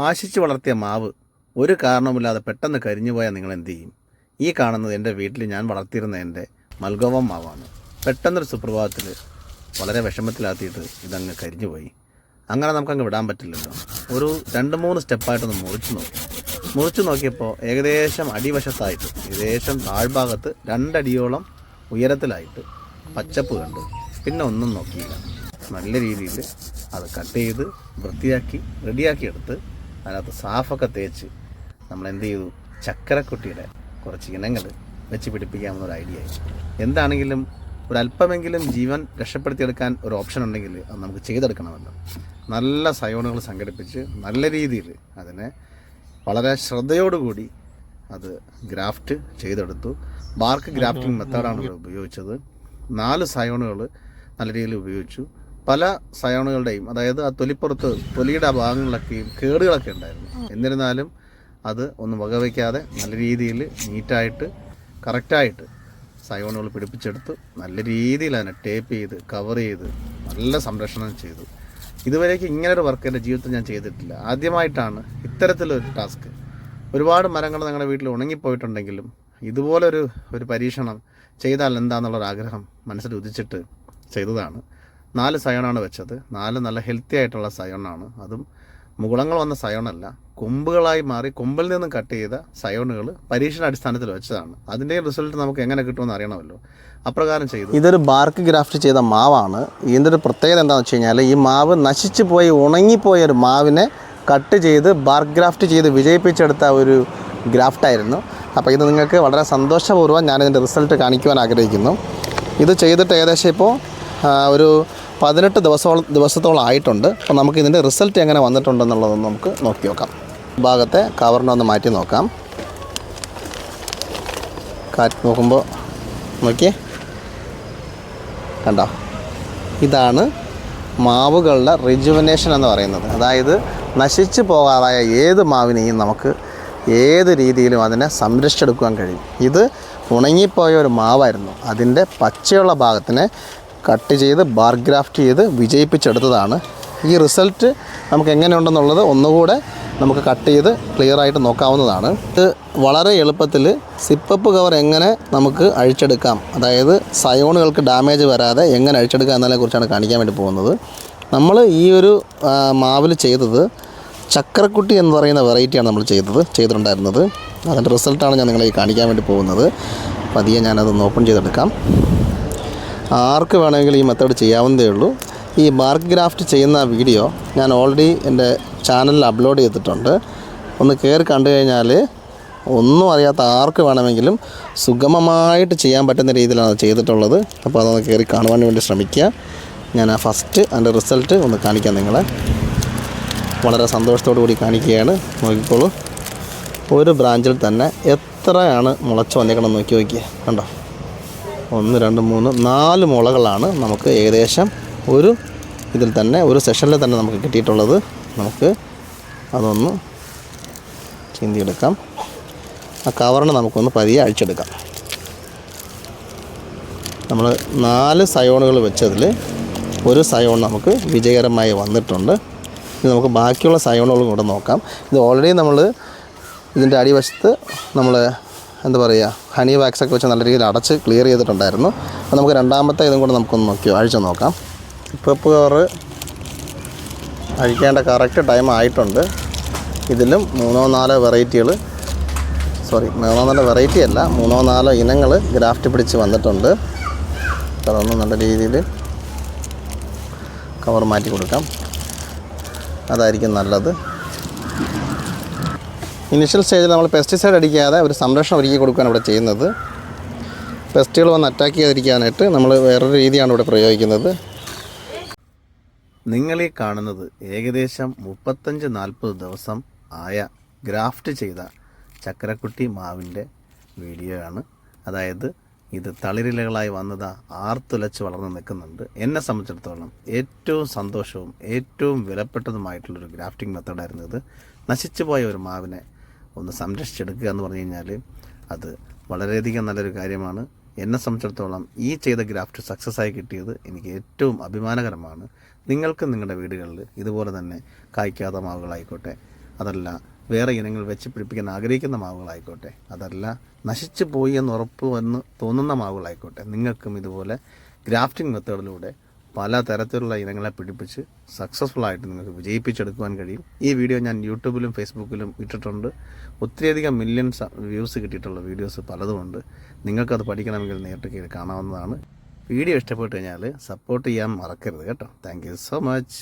ആശിച്ചു വളർത്തിയ മാവ് ഒരു കാരണവുമില്ലാതെ പെട്ടെന്ന് കരിഞ്ഞു പോയാൽ നിങ്ങൾ എന്ത് ചെയ്യും ഈ കാണുന്നത് എന്റെ വീട്ടിൽ ഞാൻ വളർത്തിയിരുന്ന എന്റെ മൽഗോവ മാവാണ്. പെട്ടെന്നൊരു സുപ്രഭാതത്തിൽ വളരെ വിഷമത്തിലാത്തിയിട്ട് ഇതങ്ങ് കരിഞ്ഞു പോയി അങ്ങനെ നമുക്കങ്ങ് വിടാൻ പറ്റില്ലല്ലോ. ഒരു രണ്ട് മൂന്ന് സ്റ്റെപ്പായിട്ടൊന്ന് മുറിച്ച് നോക്കി. മുറിച്ച് നോക്കിയപ്പോൾ ഏകദേശം അടിവശത്തായിട്ട് ഏകദേശം താഴ്ഭാഗത്ത് രണ്ടടിയോളം ഉയരത്തിലായിട്ട് പച്ചപ്പ് കണ്ടു. പിന്നെ ഒന്നും നോക്കിയില്ല. നല്ല രീതിയിൽ അത് കട്ട് ചെയ്ത് വൃത്തിയാക്കി റെഡിയാക്കി എടുത്ത് അതിനകത്ത് സാഫൊക്കെ തേച്ച് നമ്മൾ എന്ത് ചെയ്തു? ചക്കരക്കുട്ടിയുടെ കുറച്ച് ഇനങ്ങൾ വെച്ച് പിടിപ്പിക്കാമെന്നൊരു ഐഡിയ ആയി. എന്താണെങ്കിലും ഒരല്പമെങ്കിലും ജീവൻ രക്ഷപ്പെടുത്തിയെടുക്കാൻ ഒരു ഓപ്ഷൻ ഉണ്ടെങ്കിൽ അത് നമുക്ക് ചെയ്തെടുക്കണമല്ലോ. നല്ല സയോണുകൾ സംഘടിപ്പിച്ച് നല്ല രീതിയിൽ അതിനെ വളരെ ശ്രദ്ധയോടുകൂടി അത് ഗ്രാഫ്റ്റ് ചെയ്തെടുത്തു. ബാർക്ക് ഗ്രാഫ്റ്റിംഗ് മെത്തേഡാണ് ഉപയോഗിച്ചത്. നാല് സയോണുകൾ നല്ല രീതിയിൽ ഉപയോഗിച്ചു. പല സയോണുകളുടെയും അതായത് ആ തൊലിപ്പുറത്ത് തൊലിയുടെ ആ ഭാഗങ്ങളിലൊക്കെയും കേടുകളൊക്കെ ഉണ്ടായിരുന്നു. എന്നിരുന്നാലും അത് ഒന്നും വകവയ്ക്കാതെ നല്ല രീതിയിൽ നീറ്റായിട്ട് കറക്റ്റായിട്ട് സയോണുകൾ പിടിപ്പിച്ചെടുത്ത് നല്ല രീതിയിൽ അതിനെ ടേപ്പ് ചെയ്ത് കവർ ചെയ്ത് നല്ല സംരക്ഷണം ചെയ്തു. ഇതുവരേക്കും ഇങ്ങനൊരു വർക്ക് എന്റെ ജീവിതത്തിൽ ഞാൻ ചെയ്തിട്ടില്ല. ആദ്യമായിട്ടാണ് ഇത്തരത്തിലൊരു ടാസ്ക്. ഒരുപാട് മരങ്ങൾ ഞങ്ങളുടെ വീട്ടിൽ ഉണങ്ങിപ്പോയിട്ടുണ്ടെങ്കിലും ഇതുപോലൊരു ഒരു പരീക്ഷണം ചെയ്താൽ എന്താണെന്നുള്ളൊരാഗ്രഹം മനസ്സിൽ ഉദിച്ചിട്ട് ചെയ്തതാണ്. നാല് സയോണാണ് വെച്ചത്. നാല് നല്ല ഹെൽത്തി ആയിട്ടുള്ള സയോണാണ്. അതും മുകുളങ്ങൾ വന്ന സയോണല്ല. കൊമ്പുകളായി മാറി കൊമ്പിൽ നിന്നും കട്ട് ചെയ്ത സയോണുകൾ പരീക്ഷണ അടിസ്ഥാനത്തിൽ വെച്ചതാണ്. അതിന്റെ റിസൾട്ട് നമുക്ക് എങ്ങനെ കിട്ടുമെന്ന് അറിയണമല്ലോ. അപ്രകാരം ചെയ്തു. ഇതൊരു ബാർക്ക് ഗ്രാഫ്റ്റ് ചെയ്ത മാവാണ്. ഇതിന്റെ ഒരു പ്രത്യേകത എന്താണെന്ന് വെച്ച് കഴിഞ്ഞാൽ ഈ മാവ് നശിച്ചു പോയി ഉണങ്ങിപ്പോയ ഒരു മാവിനെ കട്ട് ചെയ്ത് ബാർക്ക് ഗ്രാഫ്റ്റ് ചെയ്ത് വിജയിപ്പിച്ചെടുത്ത ഒരു ഗ്രാഫ്റ്റായിരുന്നു അപ്പോൾ ഇത് നിങ്ങൾക്ക് വളരെ സന്തോഷപൂർവം ഞാനിതിന്റെ റിസൾട്ട് കാണിക്കുവാൻ ആഗ്രഹിക്കുന്നു. ഇത് ചെയ്തിട്ട് ഏകദേശം ഇപ്പോൾ ഒരു പതിനെട്ട് ദിവസത്തോളം ദിവസത്തോളം ആയിട്ടുണ്ട്. അപ്പോൾ നമുക്ക് ഇതിന്റെ റിസൾട്ട് എങ്ങനെ വന്നിട്ടുണ്ടെന്നുള്ളതൊന്ന് നമുക്ക് നോക്കി നോക്കാം. ഭാഗത്തെ കവറിനെ ഒന്ന് മാറ്റി നോക്കാം. കാറ്റ് നോക്കുമ്പോൾ നോക്കിയേ. കണ്ടോ? ഇതാണ് മാവുകളുടെ റിജുവനേഷൻ എന്ന് പറയുന്നത്. അതായത് നശിച്ചു പോകാതായ ഏത് മാവിനെയും നമുക്ക് ഏത് രീതിയിലും അതിനെ സംരക്ഷിച്ചെടുക്കുവാൻ കഴിയും. ഇത് ഉണങ്ങിപ്പോയ ഒരു മാവായിരുന്നു. അതിന്റെ പച്ചയുള്ള ഭാഗത്തിനെ കട്ട് ചെയ്ത് ബാർ ഗ്രാഫ്റ്റ് ചെയ്ത് വിജയിപ്പിച്ചെടുത്തതാണ്. ഈ റിസൾട്ട് നമുക്ക് എങ്ങനെയുണ്ടെന്നുള്ളത് ഒന്നുകൂടെ നമുക്ക് കട്ട് ചെയ്ത് ക്ലിയർ ആയിട്ട് നോക്കാവുന്നതാണ്. ഇത് വളരെ എളുപ്പത്തിൽ സിപ്പപ്പ് കവർ എങ്ങനെ നമുക്ക് അഴിച്ചെടുക്കാം അതായത് സയോണുകൾക്ക് ഡാമേജ് വരാതെ എങ്ങനെ അഴിച്ചെടുക്കാം എന്നതിനെ കുറിച്ചാണ് കാണിക്കാൻ വേണ്ടി പോകുന്നത്. നമ്മൾ ഈ ഒരു മാവിൽ ചെയ്തത് ചക്രക്കുട്ടി എന്ന് പറയുന്ന വെറൈറ്റിയാണ് നമ്മൾ ചെയ്തത് ചെയ്തിട്ടുണ്ടായിരുന്നത്. അതിന്റെ റിസൾട്ടാണ് ഞാൻ നിങ്ങളെ കാണിക്കാൻ വേണ്ടി പോകുന്നത്. പതിയെ ഞാനതൊന്ന് ഓപ്പൺ ചെയ്തെടുക്കാം. ആർക്ക് വേണമെങ്കിലും ഈ മെത്തേഡ് ചെയ്യാവുന്നതേ ഉള്ളൂ. ഈ ബാർക്ക് ഗ്രാഫ്റ്റ് ചെയ്യുന്ന വീഡിയോ ഞാൻ ഓൾറെഡി എന്റെ ചാനലിൽ അപ്ലോഡ് ചെയ്തിട്ടുണ്ട്. ഒന്ന് കയറി കണ്ടു കഴിഞ്ഞാൽ ഒന്നും അറിയാത്ത ആർക്ക് വേണമെങ്കിലും സുഗമമായിട്ട് ചെയ്യാൻ പറ്റുന്ന രീതിയിലാണ് ചെയ്തിട്ടുള്ളത്. അപ്പോൾ അതൊന്ന് കയറി കാണുവാൻ വേണ്ടി ശ്രമിക്കുക. ഞാൻ ആ ഫസ്റ്റ് അതിന്റെ റിസൾട്ട് ഒന്ന് കാണിക്കാം നിങ്ങളെ. വളരെ സന്തോഷത്തോടു കൂടി കാണിക്കുകയാണ്. നോക്കിക്കോളൂ. ഒരു ബ്രാഞ്ചിൽ തന്നെ എത്രയാണ് മുളച്ച് വന്നേക്കണം നോക്കി നോക്കിയേ. കണ്ടോ? ഒന്ന് രണ്ട് മൂന്ന് നാല് മുളകളാണ് നമുക്ക് ഏകദേശം ഒരു ഇതിൽ തന്നെ ഒരു സെഷനിൽ തന്നെ നമുക്ക് കിട്ടിയിട്ടുള്ളത്. നമുക്ക് അതൊന്ന് ചിന്തിയെടുക്കാം. ആ കവറിന് നമുക്കൊന്ന് പതിയെ അഴിച്ചെടുക്കാം. നമ്മൾ നാല് സയോണുകൾ വെച്ചതിൽ ഒരു സയോൺ നമുക്ക് വിജയകരമായി വന്നിട്ടുണ്ട്. ഇനി നമുക്ക് ബാക്കിയുള്ള സയോണുകളും കൂടെ നോക്കാം. ഇത് ഓൾറെഡി നമ്മൾ ഇതിന്റെ അടിവശത്ത് നമ്മൾ എന്താ പറയുക ഹണി വാക്സ് ഒക്കെ വെച്ച് നല്ല രീതിയിൽ അടച്ച് ക്ലിയർ ചെയ്തിട്ടുണ്ടായിരുന്നു. അപ്പോൾ നമുക്ക് രണ്ടാമത്തെ ഇതും കൂടെ നമുക്കൊന്ന് നോക്കിയോ അഴിച്ച് നോക്കാം. ഇപ്പോൾ കവറ് അഴിക്കേണ്ട കറക്റ്റ് ടൈം ആയിട്ടുണ്ട്. ഇതിലും മൂന്നോ നാലോ വെറൈറ്റികൾ സോറി മൂന്നോ നാലോ വെറൈറ്റി അല്ല മൂന്നോ നാലോ ഇനങ്ങൾ ഗ്രാഫ്റ്റ് പിടിച്ച് വന്നിട്ടുണ്ട്. അതൊന്ന് നല്ല രീതിയിൽ കവർ മാറ്റി കൊടുക്കാം. അതായിരിക്കും നല്ലത്. ഇനിഷ്യൽ സ്റ്റേജിൽ നമ്മൾ പെസ്റ്റിസൈഡ് അടിക്കാതെ ഒരു സംരക്ഷണം ഒരുക്കി കൊടുക്കാൻ ഇവിടെ ചെയ്യുന്നത്. പെസ്റ്റുകൾ വന്ന് അറ്റാക്ക് ചെയ്തിരിക്കാനായിട്ട് നമ്മൾ വേറൊരു രീതിയാണ് ഇവിടെ പ്രയോഗിക്കുന്നത്. നിങ്ങളീ കാണുന്നത് ഏകദേശം മുപ്പത്തഞ്ച് നാൽപ്പത് ദിവസം ആയ ഗ്രാഫ്റ്റ് ചെയ്ത ചക്കരക്കുട്ടി മാവിന്റെ വീഡിയോ ആണ്. അതായത് ഇത് തളിരിലകളായി വന്നത് ആർത്തുലച്ച് വളർന്ന് നിൽക്കുന്നുണ്ട്. എന്നെ സംബന്ധിച്ചിടത്തോളം ഏറ്റവും സന്തോഷവും ഏറ്റവും വിലപ്പെട്ടതുമായിട്ടുള്ളൊരു ഗ്രാഫ്റ്റിംഗ് മെത്തേഡായിരുന്നു ഇത്. നശിച്ചു പോയ ഒരു മാവിനെ ഒന്ന് സംരക്ഷിച്ചെടുക്കുക എന്ന് പറഞ്ഞു കഴിഞ്ഞാൽ അത് വളരെയധികം നല്ലൊരു കാര്യമാണ്. എന്നെ സംബന്ധിച്ചിടത്തോളം ഈ ചെയ്ത ഗ്രാഫ്റ്റ് സക്സസ് ആയി കിട്ടിയത് എനിക്ക് ഏറ്റവും അഭിമാനകരമാണ്. നിങ്ങൾക്ക് നിങ്ങളുടെ വീടുകളിൽ ഇതുപോലെ തന്നെ കായ്ക്കാത്ത മാവുകളായിക്കോട്ടെ അതല്ല വേറെ ഇനങ്ങൾ വെച്ച് പിടിപ്പിക്കാൻ ആഗ്രഹിക്കുന്ന മാവുകളായിക്കോട്ടെ അതല്ല നശിച്ചു പോയി എന്ന് ഉറപ്പ് വന്ന് തോന്നുന്ന മാവുകളായിക്കോട്ടെ നിങ്ങൾക്കും ഇതുപോലെ ഗ്രാഫ്റ്റിംഗ് മെത്തേഡിലൂടെ പല തരത്തിലുള്ള ഇനങ്ങളെ പിടിപ്പിച്ച് സക്സസ്ഫുൾ ആയിട്ട് നിങ്ങൾക്ക് വിജയിപ്പിച്ചെടുക്കുവാൻ കഴിയും. ഈ വീഡിയോ ഞാൻ യൂട്യൂബിലും ഫേസ്ബുക്കിലും ഇട്ടിട്ടുണ്ട്. ഒത്തിരിയധികം മില്യൺസ് വ്യൂസ് കിട്ടിയിട്ടുള്ള വീഡിയോസ് പലതുമുണ്ട് നിങ്ങൾക്കത് പഠിക്കണമെങ്കിൽ നേരിട്ട് കയറി കാണാവുന്നതാണ്. വീഡിയോ ഇഷ്ടപ്പെട്ട് കഴിഞ്ഞാൽ സപ്പോർട്ട് ചെയ്യാൻ മറക്കരുത് കേട്ടോ. Thank so much